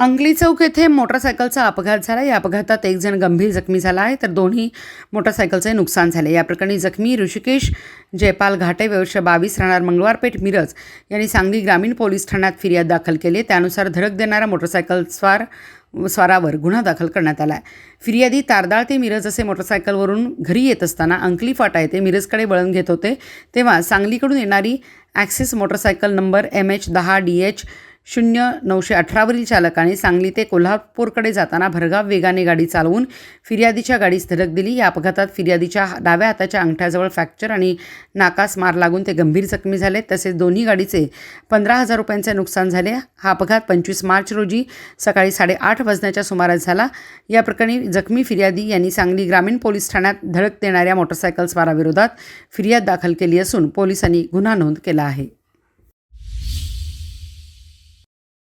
अंगली चौक येथे मोटरसायकलचा अपघात झाला. या अपघातात एक जण गंभीर जखमी झाला आहे. तर दोन्ही मोटरसायकलचे नुकसान झाले. या प्रकरणी जखमी ऋषिकेश जयपाल घाटे वर्ष बावीस राहणार मंगळवारपेठ मिरज यांनी सांगली ग्रामीण पोलीस ठाण्यात फिर्याद दाखल केली. त्यानुसार धडक देणारा मोटरसायकल स्वार स्वारावर गुन्हा दाखल करण्यात आला आहे. फिर्यादी तारदाळ ते मिरज असे मोटरसायकलवरून घरी येत असताना अंकली फाटा येथे मिरजकडे वळण घेत होते. तेव्हा सांगलीकडून येणारी Axis motorcycle number M H दहा डी एच शून्य नऊशे अठरावरील चालकाने सांगली ते कोल्हापूरकडे जाताना भरधाव वेगाने गाडी चालवून फिर्यादीच्या गाडीस धडक दिली. या अपघातात फिर्यादीच्या डाव्या हाताच्या अंगठ्याजवळ फ्रॅक्चर आणि नाकास मार लागून ते गंभीर जखमी झाले. तसेच दोन्ही गाडीचे पंधरा हजार रुपयांचे नुकसान झाले. हा अपघात पंचवीस मार्च रोजी सकाळी साडेआठ वाजण्याच्या सुमारास झाला. या प्रकरणी जखमी फिर्यादी यांनी सांगली ग्रामीण पोलीस ठाण्यात धडक देणाऱ्या मोटरसायकल स्वाराविरोधात फिर्याद दाखल केली असून पोलिसांनी गुन्हा नोंद केला आहे.